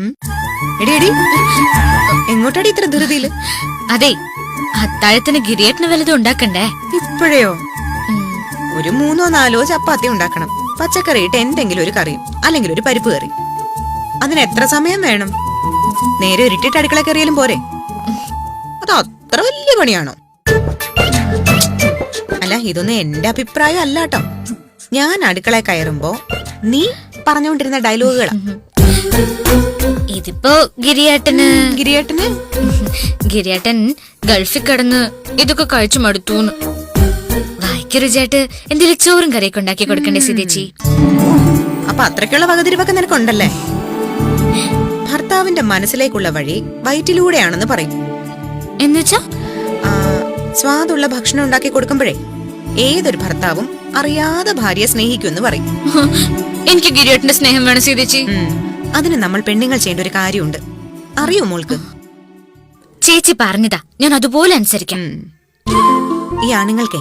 ഉം? എടി എടി. എങ്ങോട്ടടി ഇത്ര ധൃതിയിൽ? അതെ അത്താഴത്തിന് ഗിരിയേട്ടന് വലുതും ഉണ്ടാക്കണ്ടേ? ഇപ്പോഴെയോ? ഒരു മൂന്നോ നാലോ ചപ്പാത്തി ഉണ്ടാക്കണം. പച്ചക്കറി ഇട്ട് എന്തെങ്കിലും ഒരു കറിയും അല്ലെങ്കിൽ ഒരു പരിപ്പ് കറി അതിന് എത്ര സമയം വേണം? നേരെ ഉരുട്ടിട്ട് അടുക്കള കയറിയാലും പോരെ? അത് അത്ര വലിയ പണിയാണോ? അല്ല ഇതൊന്നും എന്റെ അഭിപ്രായം അല്ലാട്ടോ ഞാൻ അടുക്കള കയറുമ്പോ നീ പറഞ്ഞുകൊണ്ടിരുന്ന ഡയലോഗുകളാ ഇതിപ്പോ ഗിരിയേട്ടന്. ഗിരിയേട്ടന്? ഗിരിയേട്ടൻ ഗൾഫിൽ കടന്ന് ഇതൊക്കെ കഴിച്ചു മടുത്തൂന്ന്. ചേട്ട് എന്തെങ്കിലും ചോറും കറിയൊക്കെ ഉണ്ടാക്കി കൊടുക്കണ്ടേ സിതേച്ചി? അപ്പൊ അത്രയ്ക്കുള്ള വകതിരിവൊക്കെ നിനക്കുണ്ടല്ലേ? ഭർത്താവിന്റെ മനസ്സിലേക്കുള്ള വഴി വയറ്റിലൂടെയാണെന്ന് പറയും. എന്നുവെച്ചാ? സ്വാദുള്ള ഭക്ഷണം ഉണ്ടാക്കി കൊടുക്കുമ്പോഴേ ഏതൊരു ഭർത്താവും അറിയാതെ ഭാര്യയെ സ്നേഹിക്കുമെന്ന് പറയും. എനിക്ക് ഗിരിയേട്ടന്റെ സ്നേഹം വേണം സീതേച്ചി. അതിന് നമ്മൾ പെണ്ണുങ്ങൾ ചെയ്യേണ്ട ഒരു കാര്യമുണ്ട്. അറിയോ മോൾക്ക്? ചേച്ചി പറഞ്ഞതാ. ഞാൻ അതുപോലെ അനുസരിക്കാം. ഈ ആണുങ്ങൾക്കേ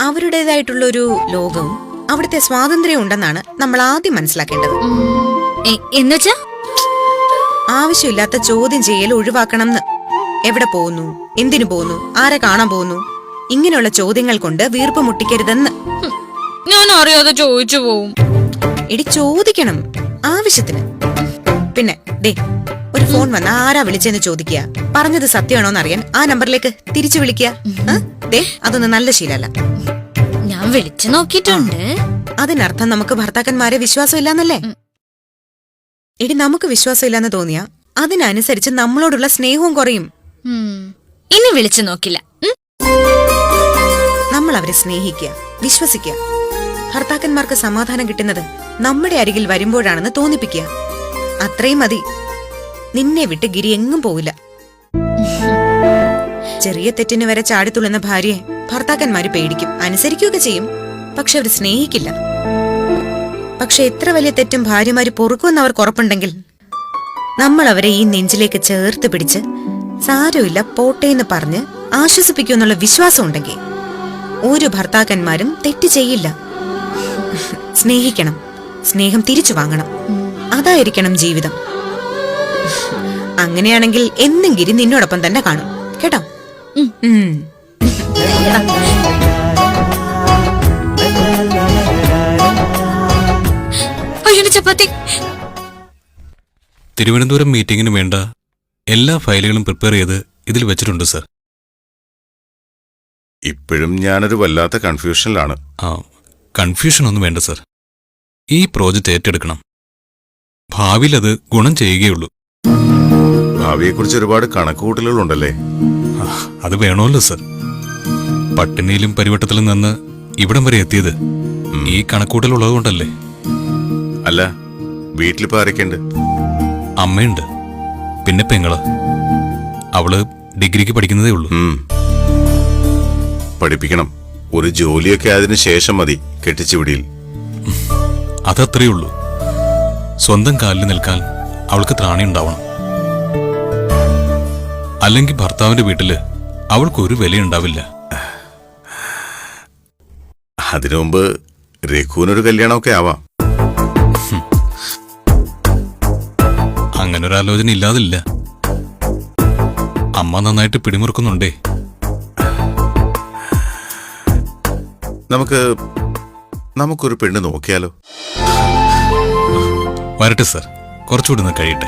അവരുടേതായിട്ടുള്ള ഒരു ലോകവും അവിടുത്തെ സ്വാതന്ത്ര്യം ഉണ്ടെന്നാണ് നമ്മൾ ആദ്യം മനസ്സിലാക്കേണ്ടത്. എന്നുവെച്ചാ? ആവശ്യമില്ലാത്ത ചോദ്യം ചെയ്യൽ ഒഴിവാക്കണം എന്ന് എവിടെ പോകുന്നു? എന്തിനു പോകുന്നു? ആരെ കാണാൻ പോകുന്നു? ഇങ്ങനെയുള്ള ചോദ്യങ്ങൾ കൊണ്ട് വീർപ്പ് മുട്ടിക്കരുതെന്ന്. ഞാൻ അറിയാതെ ചോദിച്ചു പോവും. എടി ചോദിക്കണം. ആവശ്യത്തിന്. പിന്നെ ദേ ഒരു ഫോൺ വന്ന ആരാ വിളിച്ചെന്ന് ചോദിക്കുക? പറഞ്ഞത് സത്യമാണോന്ന് അറിയാൻ ആ നമ്പറിലേക്ക് തിരിച്ചു വിളിക്കുക. ദേ അതൊന്നും നല്ല ശീലല്ല. ഞാൻ വിളിച്ചു നോക്കിയിട്ടുണ്ട്. അതിനർത്ഥം നമുക്ക് ഭർത്താക്കന്മാരെ വിശ്വാസം ഇല്ലാന്നല്ലേ എടി നമുക്ക് വിശ്വാസമില്ലാന്ന് തോന്നിയാ അതിനനുസരിച്ച് നമ്മളോടുള്ള സ്നേഹവും കുറയും. ഇനി വിളിച്ചു നോക്കില്ല. നമ്മൾ അവരെ സ്നേഹിക്കുക വിശ്വസിക്കുക. ഭർത്താക്കന്മാർക്ക് സമാധാനം കിട്ടുന്നത് നമ്മുടെ അരികിൽ വരുമ്പോഴാണെന്ന് തോന്നിപ്പിക്കുക. അത്രയും മതി. നിന്നെ വിട്ട് ഗിരി എങ്ങും പോവില്ല. ചെറിയ തെറ്റിന് വരെ ചാടിത്തുള്ളുന്ന ഭാര്യയെ ഭർത്താക്കന്മാര് പേടിക്കും. അനുസരിക്കുകയൊക്കെ ചെയ്യും. പക്ഷെ അവർ സ്നേഹിക്കില്ല. പക്ഷെ എത്ര വലിയ തെറ്റും ഭാര്യമാര് പൊറുക്കുമെന്ന് അവർക്ക് ഉറപ്പുണ്ടെങ്കിൽ നമ്മൾ അവരെ ഈ നെഞ്ചിലേക്ക് ചേർത്ത് പിടിച്ച് സാരമില്ല പോട്ടേന്ന് പറഞ്ഞ് ആശ്വസിപ്പിക്കുമെന്നുള്ള വിശ്വാസം ഉണ്ടെങ്കിൽ ഒരു ഭർത്താക്കന്മാരും തെറ്റ് ചെയ്യില്ല. സ്നേഹിക്കണം. സ്നേഹം തിരിച്ചു വാങ്ങണം. അതായിരിക്കണം ജീവിതം. അങ്ങനെയാണെങ്കിൽ എന്നെങ്കിലും ഗിരി നിന്നോടൊപ്പം തന്നെ കാണും. കേട്ടോ. ചപ്പാത്തി. തിരുവനന്തപുരം മീറ്റിംഗിന് വേണ്ട എല്ലാ ഫയലുകളും പ്രിപ്പയർ ചെയ്ത് ഇതിൽ വെച്ചിട്ടുണ്ട് സർ. ഇപ്പോഴും ഞാനൊരു വല്ലാത്ത കൺഫ്യൂഷനിലാണ്. ആ കൺഫ്യൂഷൻ ഒന്നും വേണ്ട സർ. ഈ പ്രോജക്റ്റ് ഏറ്റെടുക്കണം. ഭാവിയിൽ അത് ഗുണം ചെയ്യുകയുള്ളൂ. ഭാവിയെക്കുറിച്ച് ഒരുപാട് കണക്കുകൂട്ടലുകളുണ്ടല്ലേ അത് വേണമല്ലോ സർ. പട്ടിണിയിലും പരിവട്ടത്തിലും നിന്ന് ഇവിടം വരെ എത്തിയത് ഈ ഈ കണക്കൂട്ടലുള്ളതുകൊണ്ടല്ലേ? അല്ല വീട്ടിലിപ്പോ ആരൊക്കെയുണ്ട്? അമ്മയുണ്ട് പിന്നെ പെങ്ങൾ. അവൾ ഡിഗ്രിക്ക് പഠിക്കുന്നതേ ഉള്ളൂ. പഠിപ്പിക്കണം. ഒരു ജോലിയൊക്കെ ആയതിനു ശേഷം മതി കെട്ടിച്ചുവിടിയിൽ. അതത്രേ ഉള്ളൂ. സ്വന്തം കാലിൽ നിൽക്കാൻ അവൾക്ക് ത്രാണി ഉണ്ടാവണം. അല്ലെങ്കിൽ ഭർത്താവിന്റെ വീട്ടിൽ അവൾക്കൊരു വിലയുണ്ടാവില്ല അതിനു മുമ്പ് രഘുവിനൊരു കല്യാണമൊക്കെ ആവാം. അങ്ങനെ ഒരു ആലോചന ഇല്ലാതില്ല. അമ്മ നന്നായിട്ട് പിടിമുറുക്കുന്നുണ്ടേ. നമുക്ക് നമുക്കൊരു പെണ്ണ് നോക്കിയാലോ? വരട്ടെ സർ. കുറച്ചുകൂടി ഒന്ന് കഴിയട്ടെ.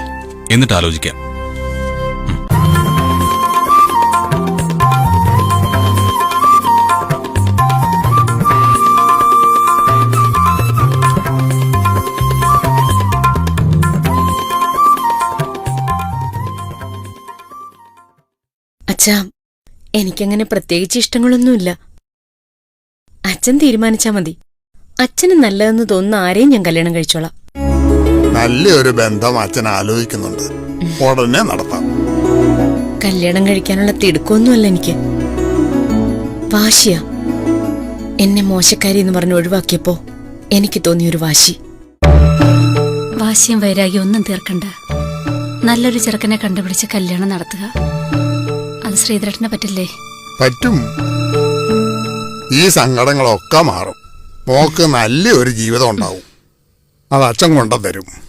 എന്നിട്ട് ആലോചിക്കാം. അച്ഛാ എനിക്കങ്ങനെ പ്രത്യേകിച്ച് ഇഷ്ടങ്ങളൊന്നുമില്ല. അച്ഛൻ തീരുമാനിച്ചാ മതി. അച്ഛന് നല്ലതെന്ന് തോന്നുന്ന ആരെയും ഞാൻ കല്യാണം കഴിച്ചോളാം. നല്ലൊരു ബന്ധം അച്ഛൻ ആലോചിക്കുന്നുണ്ട്. ഉടനെ നടത്താം. കല്യാണം കഴിക്കാനുള്ള തിടുക്കമൊന്നുമല്ല എനിക്ക്. വാശിയാ. എന്നെ മോശക്കാരി എന്ന് പറഞ്ഞ് ഒഴിവാക്കിയപ്പോ എനിക്ക് തോന്നിയൊരു വാശി. വാശിയും വൈരാഗ്യം ഒന്നും തീർക്കണ്ട. നല്ലൊരു ചെറുക്കനെ കണ്ടുപിടിച്ച് കല്യാണം നടത്തുക. അത് ശ്രീധരേട്ടനെ പറ്റില്ലേ? പറ്റും. ഈ സങ്കടങ്ങളൊക്കെ മാറും. മോക്ക് നല്ലൊരു ജീവിതം ഉണ്ടാവും. അത് അച്ഛൻ കൊണ്ടുതരും.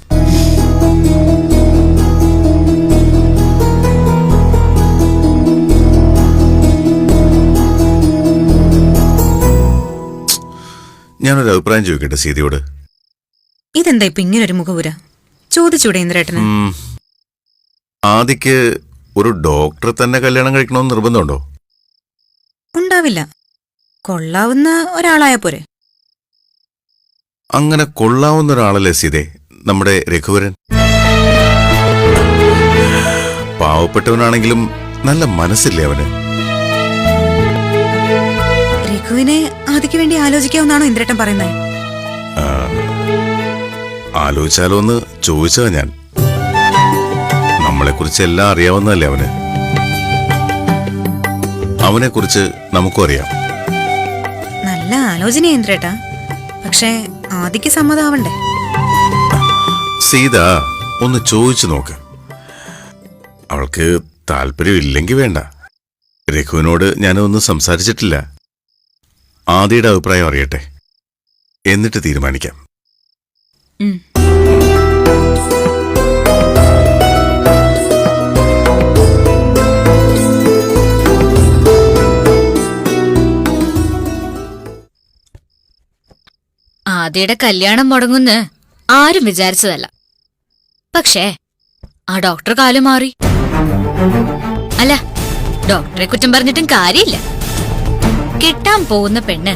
ഞാനൊരു അഭിപ്രായം ചോദിക്കട്ടെ സീതയോട്? ഇതെന്താ ഇപ്പൊ ഇങ്ങനെ ഒരു മുഖപുര? ചോദിച്ചൂടെ ഇന്ദ്രേട്ടന്. ആദിക്ക് ഒരു ഡോക്ടർ തന്നെ കല്യാണം കഴിക്കണമെന്ന് നിർബന്ധമുണ്ടോ? ഉണ്ടാവില്ല. കൊള്ളാവുന്ന ഒരാളായ പോരെ. അങ്ങനെ കൊള്ളാവുന്ന ഒരാളല്ലേ സീതേ നമ്മുടെ രഘുവരൻ? പാവപ്പെട്ടവനാണെങ്കിലും നല്ല മനസ്സില്ലേ അവന്? രഘുവിനെ അതിക്ക് വേണ്ടി ആലോചിക്കാവുന്നാണോ ഇന്ദ്രേട്ടൻ പറയുന്നത്? ആലോചിച്ചാലോ എന്ന് ചോദിച്ചതാ ഞാൻ. നമ്മളെക്കുറിച്ച് എല്ലാം അറിയാവുന്നതല്ലേ അവന്? അവനെക്കുറിച്ച് നമുക്കും അറിയാം. നല്ല ആലോചന ഇന്ദ്രേട്ടാ. പക്ഷേ ആദിക്ക് സമ്മതാവണ്ടേ സീത ഒന്ന് ചോദിച്ചു നോക്ക്. അവൾക്ക് താല്പര്യമില്ലെങ്കിൽ വേണ്ട. രഘുവിനോട് ഞാനൊന്നും സംസാരിച്ചിട്ടില്ല. ആദിയുടെ അഭിപ്രായം അറിയട്ടെ. എന്നിട്ട് തീരുമാനിക്കാം. ആദിയുടെ കല്യാണം മുടങ്ങുന്ന് ആരും വിചാരിച്ചതല്ല. പക്ഷേ ആ ഡോക്ടർ കാലു മാറി. അല്ല ഡോക്ടറെ കുറ്റം പറഞ്ഞിട്ടും കാര്യമില്ല. കിട്ടാൻ പോകുന്ന പെണ്ണ്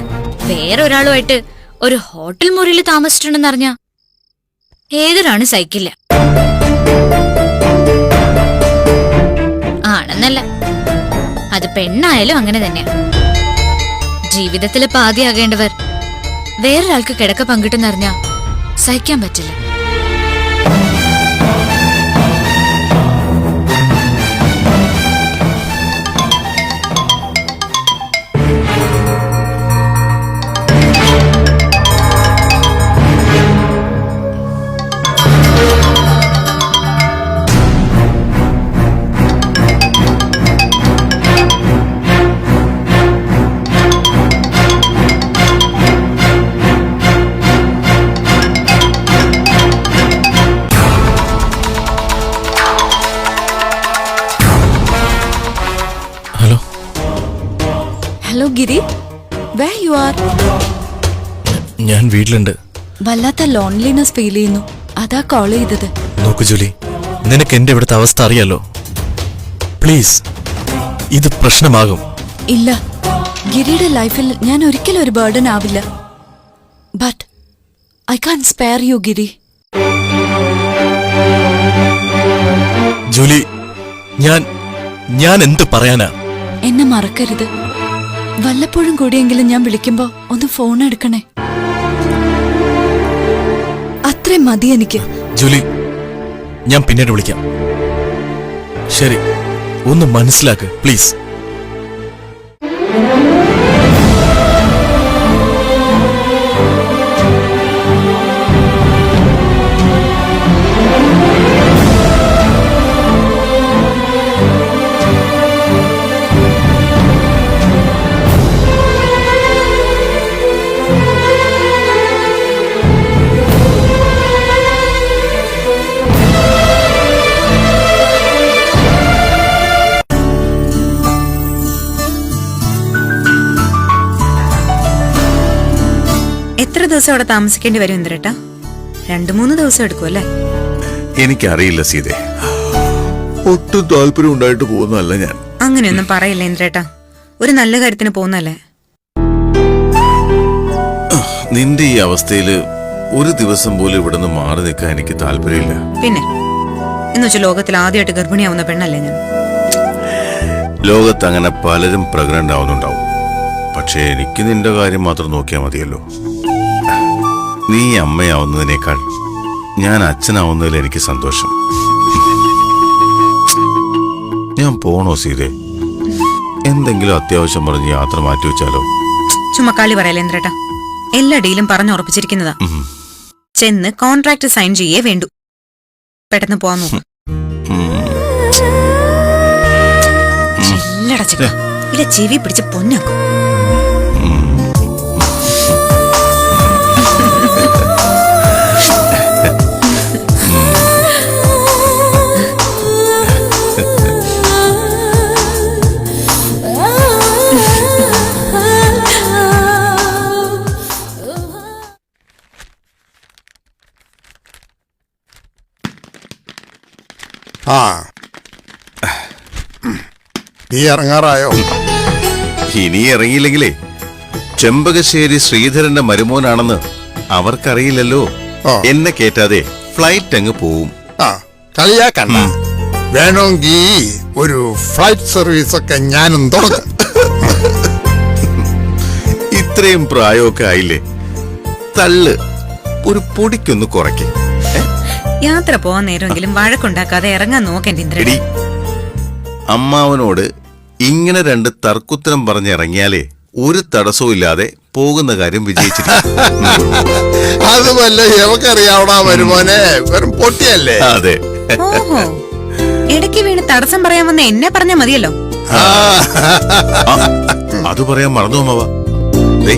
വേറൊരാളുമായിട്ട് ഒരു ഹോട്ടൽ മുറിയിൽ താമസിച്ചിട്ടുണ്ടെന്നറിഞ്ഞ ഏതൊരാണ് സഹിക്കില്ല. ആണെന്നല്ല അത് പെണ്ണായാലും അങ്ങനെ തന്നെയാ. ജീവിതത്തിലെ പാതിയാകേണ്ടവർ വേറൊരാൾക്ക് കിടക്ക പങ്കിട്ടെന്നറിഞ്ഞാ സഹിക്കാൻ പറ്റില്ല. ഞാൻ വീട്ടിലുണ്ട്. വല്ലാത്ത ലോൺലിനെസ് ഫീൽ ചെയ്യുന്നു. അതാ കോൾ ചെയ്തത്. നോക്കു ജൂലി നിനക്ക് എന്റെ ഇവിടുത്തെ അവസ്ഥ അറിയാലോ? പ്ലീസ് ഇത് പ്രശ്നമാകും. ഇല്ല. ഗിരിയുടെ ലൈഫിൽ ഞാൻ ഒരിക്കലും ഒരു ബേർഡൻ ആവില്ല. But I can spare you Giri. Julie ഞാൻ ഞാൻ എന്ത് പറയാനാ? എന്നെ മറക്കരുത്. വല്ലപ്പോഴും കൂടിയെങ്കിലും ഞാൻ വിളിക്കുമ്പോ ഒന്ന് ഫോൺ എടുക്കണേ. അത്രയും മതി എനിക്ക്. ജൂലി ഞാൻ പിന്നീട് വിളിക്കാം. ശരി ഒന്ന് മനസ്സിലാക്ക് പ്ലീസ്. എത്ര ദിവസം അവിടെ താമസിക്കേണ്ടി വരും ഇന്ദ്രേട്ടാ? രണ്ടു മൂന്ന് ദിവസം എടുക്കും അല്ലേ? എനിക്കറിയില്ല സീതെ. ഒട്ടും താല്പര്യം ഉണ്ടായിട്ട് പോകുന്നതല്ല ഞാൻ. അങ്ങനെയൊന്നും പറയില്ല ഇന്ദ്രേട്ടാ. ഒരു നല്ല കാര്യത്തിന് പോകുന്നല്ലേ നിന്റെ ഈ അവസ്ഥയിൽ ഒരു ദിവസം പോലും ഇവിടുന്ന് മാറി നിൽക്കാൻ എനിക്ക് താല്പര്യമില്ല. പിന്നെ? എന്നുവെച്ചാൽ ലോകത്തിൽ ആദ്യമായിട്ട് ഗർഭിണിയാവുന്ന പെണ്ണല്ലേ ഞാൻ? ലോകത്ത് അങ്ങനെ പലരും പ്രഗ്നന്റ് ആവുന്നുണ്ടാവും. പക്ഷേ എനിക്ക് നിന്റെ കാര്യം മാത്രം നോക്കിയാൽ മതിയല്ലോ. നീ അമ്മയാവുന്നതിനേക്കാൾ ഞാൻ അച്ഛനാവുന്നതിൽ എനിക്ക് സന്തോഷം. ഞാൻ പോണോ സീതെ? എന്തെങ്കിലും അത്യാവശ്യം പറഞ്ഞ് യാത്ര മാറ്റി വെച്ചാലോ? ചുമക്കാളി പറയല്ലേ ഇന്ദ്രേട്ടാ? എല്ലാ ഡീലും പറഞ്ഞുറപ്പിച്ചിരിക്കുന്നതാ ഉം. ചെന്ന് കോൺട്രാക്ട് സൈൻ ചെയ്യേ വേണ്ടു. പെട്ടെന്ന് പോവാൻ നോക്കും. ചെല്ലട ചെവി പിടിച്ച് പൊന്നാക്കും. നീ ഇറങ്ങാറായോ? ഇനി ഇറങ്ങിയില്ലെങ്കിലേ ചെമ്പകശ്ശേരി ശ്രീധരന്റെ മരുമോനാണെന്ന് അവർക്കറിയില്ലല്ലോ. എന്നെ കേറ്റാതെ ഫ്ലൈറ്റ് അങ്ങ് പോവും. ആ കളിയാക്കണ്ട വേണമെങ്കിൽ ഒരു ഫ്ലൈറ്റ് സർവീസ് ഒക്കെ ഞാനും തുടങ്ങും. ഇത്രയും പ്രായമൊക്കെ ആയില്ലേ? തള്ള് ഒരു പൊടിക്കൊന്ന് കുറയ്ക്ക? യാത്ര പോവാൻ നേരമെങ്കിലും വഴക്കുണ്ടാക്കാതെ ഇറങ്ങാൻ നോക്കേണ്ട അമ്മാവനോട് ഇങ്ങനെ രണ്ട് തർക്കുത്തരം പറഞ്ഞിറങ്ങിയാലേ ഒരു തടസ്സവും ഇല്ലാതെ പോകുന്ന കാര്യം വിജയിച്ചിരിക്കും. അത് വല്ല എവക്കറിയാവടാ വരുമോനെ? വെറും പൊട്ടിയല്ലേ? അതെ. ഇടയ്ക്ക് വീണ് തടസ്സം പറയാൻ വന്ന എന്നെ പറഞ്ഞാ മതിയല്ലോ. ആ, അത് പറയാൻ മറന്നു അമ്മവ ദേ,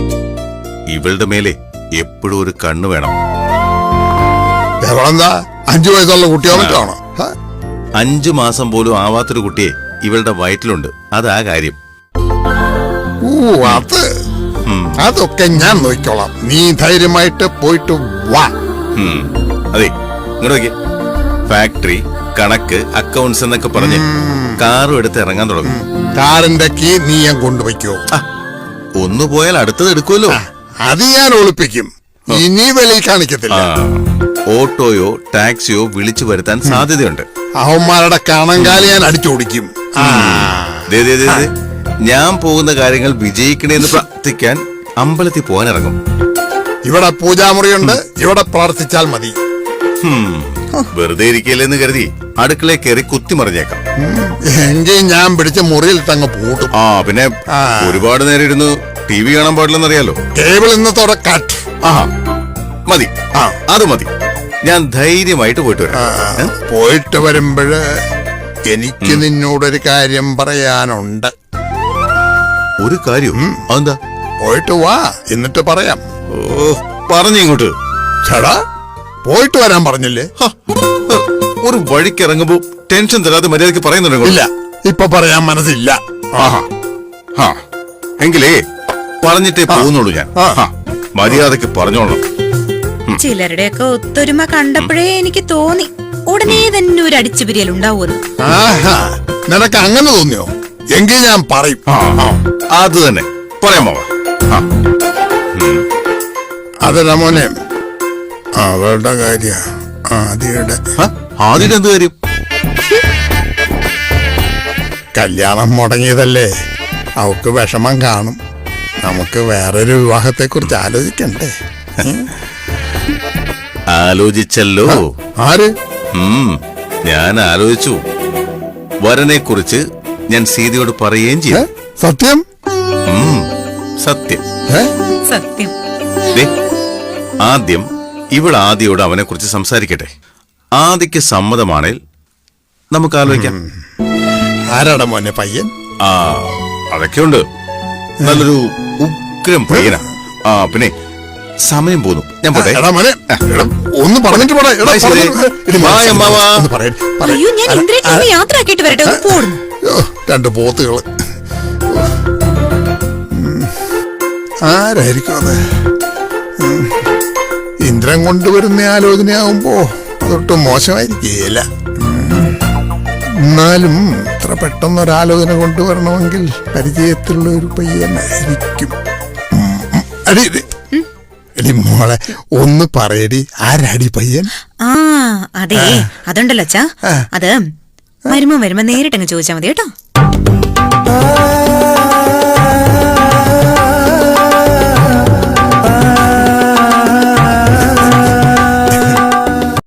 ഇവളുടെ മേലെ എപ്പോഴും ഒരു കണ്ണ് വേണം. അഞ്ചു വയസ്സുള്ള കുട്ടിയാണോ അഞ്ചു മാസം പോലും ആവാത്തൊരു കുട്ടിയെ ഇവളുടെ വയറ്റിലുണ്ട്. അതാ കാര്യം. ഓ അത്. അതൊക്കെ ഞാൻ നോക്കിക്കോളാം. നീ ധൈര്യമായിട്ട് പോയിട്ട് വാ. അതെ ഇങ്ങോട്ട് നോക്കിയേ. ഫാക്ടറി കണക്ക് അക്കൗണ്ട്സ് എന്നൊക്കെ പറഞ്ഞ് കാറും എടുത്ത് ഇറങ്ങാൻ തുടങ്ങും. കാറിന്റെ കീ നീ ഞാൻ കൊണ്ടുവയ്ക്കോ. ഒന്നു പോയാൽ അടുത്തത് എടുക്കുമല്ലോ. അത് ഞാൻ ഒളിപ്പിക്കും. ഇനി വെളിയിൽ കാണിക്കത്തില്ല. ഓട്ടോയോ ടാക്സിയോ വിളിച്ചു വരുത്താൻ സാധ്യതയുണ്ട്. അവന്മാരുടെ കണങ്കാലി ഞാൻ അടിച്ചോടിക്കും. ദേ, ദേ, ദേ, ദേ. ഞാൻ പോകുന്ന കാര്യങ്ങൾ വിജയിക്കണേന്ന് പ്രാർത്ഥിക്കാൻ അമ്പലത്തിൽ പോകാൻ ഇറങ്ങും ഇവിടെ പൂജാമുറിയുണ്ട് ഇവിടെ പ്രാർത്ഥിച്ചാൽ മതി. ഹും, വെറുതെ ഇരിക്കല്ലെന്ന് കരുതി അടുക്കളയിൽ കയറി കുത്തി മറിഞ്ഞേക്കാം. എങ്കിൽ ഞാൻ പിടിച്ച മുറിയിൽ തങ്ങ പൂട്ടും. ആ പിന്നെ ആ. ഒരുപാട് നേരം ഇരുന്ന് ടി വി കാണാൻ പാടില്ലെന്നറിയാലോ. ടേബിൾ ഇന്നത്തോടെ കട്ട്. ആഹാ. മതി. ആ. അത് മതി. ഞാൻ ധൈര്യമായിട്ട് പോയിട്ട് വരാം. പോയിട്ട് വരുമ്പോഴ് എനിക്ക് നിന്നോടൊരു കാര്യം പറയാനുണ്ട്. ഒരു കാര്യം? അതെന്താ? പോയിട്ട് വാ എന്നിട്ട് പറയാം. ഓ പറഞ്ഞു ഇങ്ങോട്ട്. ചേടാ പോയിട്ട് വരാൻ പറഞ്ഞില്ലേ? ഒരു വഴിക്ക് ഇറങ്ങുമ്പോ ടെൻഷൻ തരാതെ മര്യാദയ്ക്ക് പറയുന്നുണ്ടോ ഇല്ല ഇപ്പൊ പറയാൻ മനസ്സില്ല. എങ്കിലേ പറഞ്ഞിട്ടേ പോകുന്നുള്ളൂ ഞാൻ. മര്യാദയ്ക്ക് പറഞ്ഞോളണം. ചിലരുടെയൊക്കെ ഒത്തൊരുമ കണ്ടപ്പോഴേ എനിക്ക് തോന്നി. ഉടനെ തന്നെ ഒരു അടിച്ചു പിരിയൽ ഉണ്ടാവുമെന്ന്. ആഹാ നിനക്ക് അങ്ങനെ തോന്നിയോ? എങ്കിൽ ഞാൻ പറയും. ആ, ആ, അത് തന്നെ. പറയാമോ അതല്ല മോനെ അവളുടെ കാര്യ. ആദ്യയുടെ ആദ്യം എന്ത് കാര്യം? കല്യാണം മുടങ്ങിയതല്ലേ? അവക്ക് വിഷമം കാണും. നമുക്ക് വേറൊരു വിവാഹത്തെ കുറിച്ച് ആലോചിക്കണ്ടേ? ഉം? ആലോചിച്ചല്ലോ. ആര്? ഉം, ഞാൻ ആലോചിച്ചു. വരനെ കുറിച്ച് ഞാൻ സീതയോട് പറയുകയും ഏ? ചെയ്തു സത്യം? ഉം, സത്യം. ഏ? സത്യം. ദേ, ആദ്യം ഇവൾ ആദ്യയോട് അവനെ കുറിച്ച് സംസാരിക്കട്ടെ. ആദ്യക്ക് സമ്മതമാണേൽ നമുക്ക് ആലോചിക്കാം. ആരാടാ മോനെ പയ്യൻ? ആ അതൊക്കെയുണ്ട്. നല്ലൊരു ഉഗ്രം പയ്യനാ. ആ പിന്നെ സമയം പോന്നു ഞാൻ പോട്ടെ എടാ മോനെ എടാ, ഒന്ന് പറഞ്ഞിട്ട് പോടാ എടാ, ബൈ, ശരി. പറഞ്ഞിട്ട് എടി, ബൈ, മനസ്സിൽ അമ്മാവാ. ഒന്ന് പറയ്, പറയ്. അയ്യോ ഞാൻ വരട്ടെ ഒന്ന് പോടുന്നു അയ്യോ, രണ്ട് പോത്തുകൾ ഉം. ആരായിരിക്കും അത് ഉം. ഇന്ദ്രൻ കൊണ്ടുവരുന്ന ആലോചനയാവുമ്പോ അതൊട്ടും മോശമായിരിക്കില്ല ഉം. എന്നാലും ഇത്ര പെട്ടെന്ന് ഒരാലോചന കൊണ്ടുവരണമെങ്കിൽ പരിചയത്തിലുള്ള ഒരു പയ്യനായിരിക്കും ഉം, ഉം. അടി ഇടി. എടി മോളെ ഒന്ന് പറയടി. ആരാടി പയ്യൻ? ആ അതെ. അതുണ്ടല്ലോ അച്ഛാ. അത് വരുമ്പോ വരുമ്പോ നേരിട്ടങ്ങ് ചോദിച്ചാ മതി കേട്ടോ.